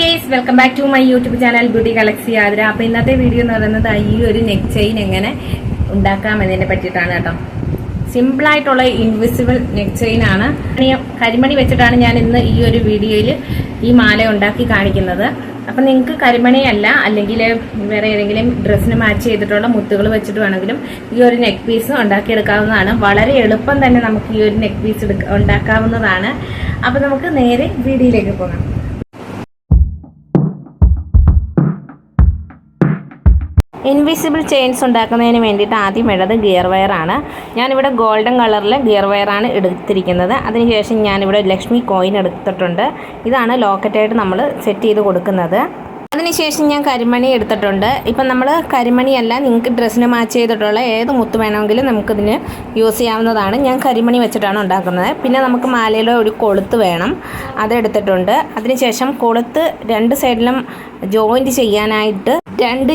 Guys welcome back to my YouTube channel beauty galaxy Athira അപ്പോൾ ഇന്നത്തെ video എന്ന് പറയുന്നത് ഈ ഒരു നെക്ക് ചെയിൻ എങ്ങനെ ഉണ്ടാക്കാം എന്നതിനെ പറ്റിയിട്ടാണ് കേട്ടോ. സിമ്പിൾ ആയിട്ടുള്ള ഇൻവിസിബിൾ നെക്ക് ചെയിൻ ആണ്. കരിമണി- വെച്ചിട്ടാണ് ഞാൻ ഇന്ന് ഈ ഒരു വീഡിയോയിൽ ഈ മാല ഉണ്ടാക്കി കാണിക്കുന്നത്. അപ്പം നിങ്ങൾക്ക് കരിമണി അല്ല അല്ലെങ്കിൽ വേറെ ഏതെങ്കിലും ഡ്രസ്സിന് മാച്ച് ചെയ്തിട്ടുള്ള മുത്തുകൾ വെച്ചിട്ട് വേണമെങ്കിലും ഈ ഒരു നെക്ക് പീസ് ഉണ്ടാക്കിയെടുക്കാവുന്നതാണ്. വളരെ എളുപ്പം തന്നെ നമുക്ക് ഈ ഒരു നെക്ക് പീസ് ഉണ്ടാക്കാവുന്നതാണ്. അപ്പം നമുക്ക് നേരെ വീഡിയോയിലേക്ക് പോകാം. ഇൻവിസിബിൾ ചെയിൻസ് ഉണ്ടാക്കുന്നതിന് വേണ്ടിയിട്ട് ആദ്യം വേണ്ടത് ഗിയർ വയറാണ് ഞാനിവിടെ ഗോൾഡൻ കളറിൽ ഗിയർ വയറാണ് എടുത്തിരിക്കുന്നത്. അതിനുശേഷം ഞാനിവിടെ ലക്ഷ്മി കോയിൻ എടുത്തിട്ടുണ്ട്. ഇതാണ് ലോക്കറ്റായിട്ട് നമ്മൾ സെറ്റ് ചെയ്ത് കൊടുക്കുന്നത്. അതിനുശേഷം ഞാൻ കരിമണി എടുത്തിട്ടുണ്ട്. ഇപ്പം നമ്മൾ കരിമണിയല്ല നിങ്ങൾക്ക് ഡ്രസ്സിന് മാച്ച് ചെയ്തിട്ടുള്ള ഏത് മുത്ത് വേണമെങ്കിലും നമുക്കിതിന് യൂസ് ചെയ്യാവുന്നതാണ്. ഞാൻ കരിമണി വെച്ചിട്ടാണ് ഉണ്ടാക്കുന്നത്. പിന്നെ നമുക്ക് മാലയിലെ ഒരു കൊളുത്ത് വേണം. അതെടുത്തിട്ടുണ്ട് അതിനുശേഷം കൊളുത്ത് രണ്ട് സൈഡിലും ജോയിന്റ് ചെയ്യാനായിട്ട് രണ്ട്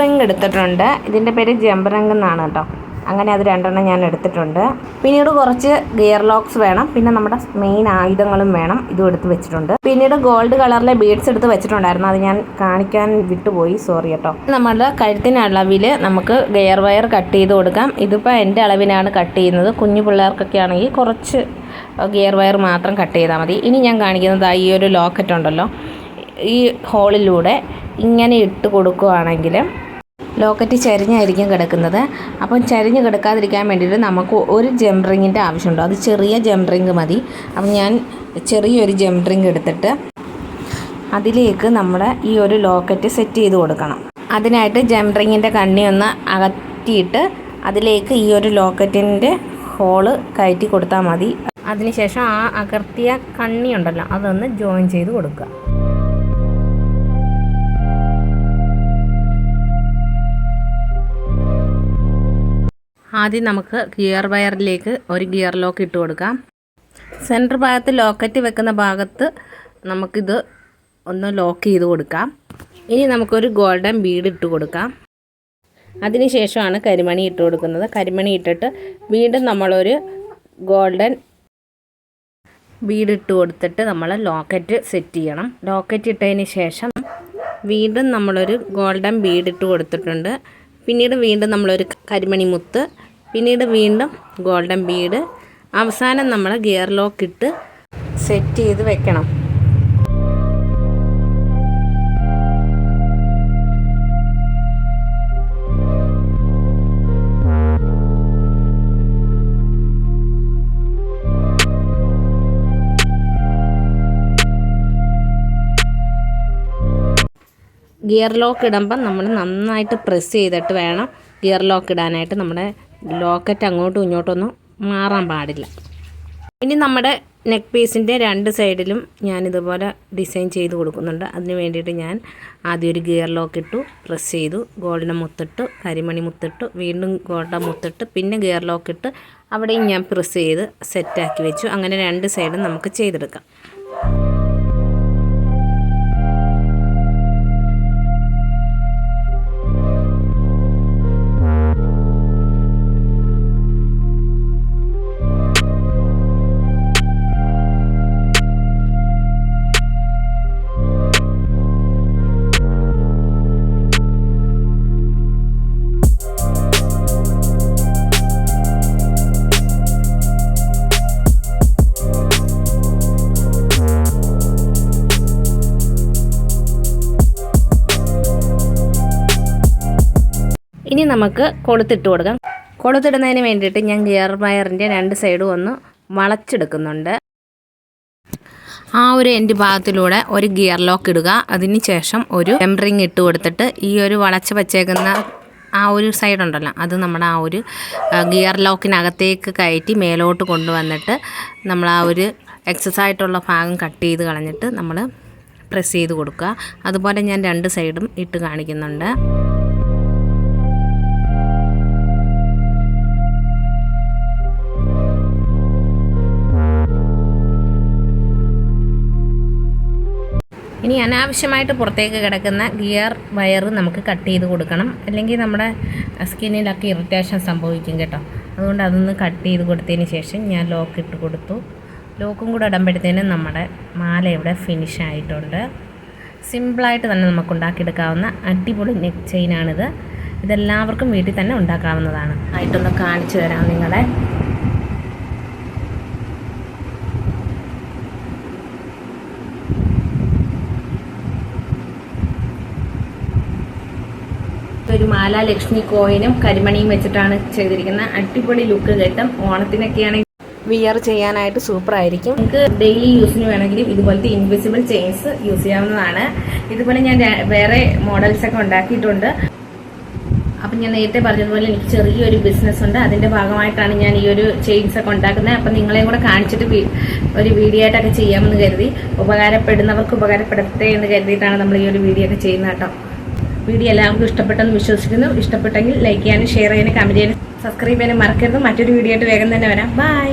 റിങ് എടുത്തിട്ടുണ്ട്. ഇതിന്റെ പേര് റിങ് എന്നാണ് കേട്ടോ. അങ്ങനെ അത് രണ്ടെണ്ണം ഞാൻ എടുത്തിട്ടുണ്ട്. പിന്നീട് കുറച്ച് ഗിയർ ലോക്സ് വേണം. പിന്നെ നമ്മുടെ മെയിൻ ആയുധങ്ങളും വേണം. ഇതും എടുത്ത് വെച്ചിട്ടുണ്ട്. പിന്നീട് ഗോൾഡ് കളറിലെ ബീഡ്സ് എടുത്ത് വെച്ചിട്ടുണ്ടായിരുന്നു. അത് ഞാൻ കാണിക്കാൻ വിട്ടുപോയി. സോറി കേട്ടോ. നമ്മുടെ കഴുത്തിന് അളവിൽ നമുക്ക് ഗിയർ വയർ കട്ട് ചെയ്ത് കൊടുക്കാം. ഇതിപ്പോൾ എന്റെ അളവിനാണ് കട്ട് ചെയ്യുന്നത്. കുഞ്ഞു പിള്ളേർക്കൊക്കെ ആണെങ്കിൽ കുറച്ച് ഗിയർ വയർ മാത്രം കട്ട് ചെയ്താൽ മതി. ഇനി ഞാൻ കാണിക്കുന്നത് ഈ ഒരു ലോക്കറ്റ് ഉണ്ടല്ലോ. ഈ ഹോളിലൂടെ ഇങ്ങനെ ഇട്ട് കൊടുക്കുകയാണെങ്കിൽ ലോക്കറ്റ് ചരിഞ്ഞായിരിക്കും കിടക്കുന്നത്. അപ്പം ചരിഞ്ഞ് കിടക്കാതിരിക്കാൻ വേണ്ടിയിട്ട് നമുക്ക് ഒരു ജംറിങ്ങിന്റെ ആവശ്യമുണ്ട്. അത് ചെറിയ ജംറിങ് മതി. അപ്പം ഞാൻ ചെറിയൊരു ജംറിങ് എടുത്തിട്ട് അതിലേക്ക് നമ്മൾ ഈ ഒരു ലോക്കറ്റ് സെറ്റ് ചെയ്ത് കൊടുക്കണം. അതിനായിട്ട് ജംറിങ്ങിന്റെ കണ്ണി ഒന്ന് അകറ്റിയിട്ട് അതിലേക്ക് ഈ ഒരു ലോക്കറ്റിന്റെ ഹോൾ കയറ്റി കൊടുത്താൽ മതി. അതിനുശേഷം ആ അകർത്തിയ കണ്ണി ഉണ്ടല്ലോ അതൊന്ന് ജോയിൻ ചെയ്ത് കൊടുക്കുക. ആദ്യം നമുക്ക് ഗിയർ വയറിലേക്ക് ഒരു ഗിയർ ലോക്ക് ഇട്ട് കൊടുക്കാം. സെന്റർ ഭാഗത്ത് ലോക്കറ്റ് വെക്കുന്ന ഭാഗത്ത് നമുക്കിത് ഒന്ന് ലോക്ക് ചെയ്ത് കൊടുക്കാം. ഇനി നമുക്കൊരു ഗോൾഡൻ ബീഡ് ഇട്ട് കൊടുക്കാം. അതിനുശേഷമാണ് കരിമണി ഇട്ട് കൊടുക്കുന്നത്. കരിമണി ഇട്ടിട്ട് വീണ്ടും നമ്മളൊരു ഗോൾഡൻ ബീഡ് ഇട്ട് കൊടുത്തിട്ട് നമ്മൾ ലോക്കറ്റ് സെറ്റ് ചെയ്യണം. ലോക്കറ്റ് ഇട്ടതിന് ശേഷം വീണ്ടും നമ്മളൊരു ഗോൾഡൻ ബീഡ് ഇട്ട് കൊടുത്തിട്ടുണ്ട്. പിന്നീട് വീണ്ടും നമ്മളൊരു കരിമണി മുത്ത് പിന്നീട് വീണ്ടും ഗോൾഡൻ ബീഡ്. അവസാനം നമ്മൾ ഗിയർ ലോക്ക് ഇട്ട് സെറ്റ് ചെയ്ത് വെക്കണം. ഗിയർ ലോക്ക് ഇടുമ്പം നമ്മൾ നന്നായിട്ട് പ്രസ് ചെയ്തിട്ട് വേണം ഗിയർ ലോക്ക് ഇടാനായിട്ട് നമ്മുടെ ലോക്കറ്റ് അങ്ങോട്ടും ഇങ്ങോട്ടൊന്നും മാറാൻ പാടില്ല. ഇനി നമ്മുടെ നെക്ക് പീസിന്റെ രണ്ട് സൈഡിലും ഞാൻ ഇതുപോലെ ഡിസൈൻ ചെയ്ത് കൊടുക്കുന്നുണ്ട്. അതിന് വേണ്ടിയിട്ട് ഞാൻ ആദ്യം ഒരു ഗിയർ ലോക്ക് ഇട്ടു പ്രസ് ചെയ്തു ഗോൾഡൻ മുത്തിട്ടു കരിമണി മുത്തിട്ടു വീണ്ടും ഗോൾഡൻ മുത്തിട്ട് പിന്നെ ഗിയർ ലോക്ക് ഇട്ട് അവിടെയും ഞാൻ പ്രസ് ചെയ്ത് സെറ്റാക്കി വെച്ചു. അങ്ങനെ രണ്ട് സൈഡും നമുക്ക് ചെയ്തെടുക്കാം. ഇനി നമുക്ക് കൊളുത്തിട്ട് കൊടുക്കാം. കൊളുത്തിടുന്നതിന് വേണ്ടിയിട്ട് ഞാൻ ഗിയർ വയറിന്റെ രണ്ട് സൈഡും ഒന്ന് വളച്ചെടുക്കുന്നുണ്ട്. ആ ഒരു എൻഡ് ഭാഗത്തിലൂടെ ഒരു ഗിയർ ലോക്ക് ഇടുക. അതിന് ശേഷം ഒരു എംറിങ് ഇട്ട് കൊടുത്തിട്ട് ഈ ഒരു വളച്ച് വച്ചേക്കുന്ന ആ ഒരു സൈഡ് ഉണ്ടല്ലോ അത് നമ്മുടെ ആ ഒരു ഗിയർ ലോക്കിനകത്തേക്ക് കയറ്റി മേലോട്ട് കൊണ്ടുവന്നിട്ട് നമ്മൾ ആ ഒരു എക്സസ് ആയിട്ടുള്ള ഭാഗം കട്ട് ചെയ്ത് കളഞ്ഞിട്ട് നമ്മൾ പ്രസ് ചെയ്ത് കൊടുക്കുക. അതുപോലെ ഞാൻ രണ്ട് സൈഡും ഇട്ട് കാണിക്കുന്നുണ്ട്. ഇനി അനാവശ്യമായിട്ട് പുറത്തേക്ക് കിടക്കുന്ന ഗിയർ വയർ നമുക്ക് കട്ട് ചെയ്ത് കൊടുക്കണം. അല്ലെങ്കിൽ നമ്മുടെ സ്കിന്നിലൊക്കെ ഇറിറ്റേഷൻ സംഭവിക്കും കേട്ടോ. അതുകൊണ്ട് അതൊന്ന് കട്ട് ചെയ്ത് കൊടുത്തതിന് ശേഷം ഞാൻ ലോക്ക് ഇട്ട് കൊടുത്തു. ലോക്കും കൂടെ ഇടുമ്പോഴത്തേനും നമ്മുടെ മാല ഇവിടെ ഫിനിഷ് ആയിട്ടുണ്ട്. സിമ്പിളായിട്ട് തന്നെ നമുക്ക് ഉണ്ടാക്കിയെടുക്കാവുന്ന അടിപൊളി നെക്ക് ചെയിനാണിത്. ഇതെല്ലാവർക്കും വീട്ടിൽ തന്നെ ഉണ്ടാക്കാവുന്നതാണ്. ആയിട്ടൊന്ന് കാണിച്ചു തരാം നിങ്ങളെ. മാല ലക്ഷ്മി കോയിനും കരിമണിയും വെച്ചിട്ടാണ് ചെയ്തിരിക്കുന്നത്. അടിപൊളി ലുക്ക് കിട്ടും. ഓണത്തിനൊക്കെയാണെങ്കിൽ വിയർ ചെയ്യാനായിട്ട് സൂപ്പർ ആയിരിക്കും നമുക്ക് ഡെയിലി യൂസിന് വേണമെങ്കിൽ ഇതുപോലത്തെ ഇൻവിസിബിൾ ചെയിൻസ് യൂസ് ചെയ്യാവുന്നതാണ്. ഇതുപോലെ ഞാൻ വേറെ മോഡൽസ് ഒക്കെ ഉണ്ടാക്കിയിട്ടുണ്ട്. അപ്പം ഞാൻ നേരത്തെ പറഞ്ഞതുപോലെ എനിക്ക് ചെറിയൊരു ബിസിനസ് ഉണ്ട്. അതിന്റെ ഭാഗമായിട്ടാണ് ഞാൻ ഈ ഒരു ചെയിൻസ് ഒക്കെ ഉണ്ടാക്കുന്നത്. അപ്പം നിങ്ങളെയും കൂടെ കാണിച്ചിട്ട് ഒരു വീഡിയോ ആയിട്ടൊക്കെ ചെയ്യാമെന്ന് കരുതി. ഉപകാരപ്പെടുന്നവർക്ക് ഉപകാരപ്പെടട്ടെ എന്ന് കരുതിയിട്ടാണ് നമ്മൾ ഈ ഒരു വീഡിയോ ഒക്കെ ചെയ്യുന്നത് കേട്ടോ. വീഡിയോ എല്ലാവർക്കും ഇഷ്ടപ്പെട്ടെന്ന് വിശ്വസിക്കുന്നു. ഇഷ്ടപ്പെട്ടെങ്കിൽ ലൈക്ക് ചെയ്യാനും ഷെയർ ചെയ്യാനും കമന്റ് ചെയ്യാനും സബ്സ്ക്രൈബ് ചെയ്യാനും മറക്കരുത്. മറ്റൊരു വീഡിയോ ആയിട്ട് വേഗം തന്നെ വരാം. ബൈ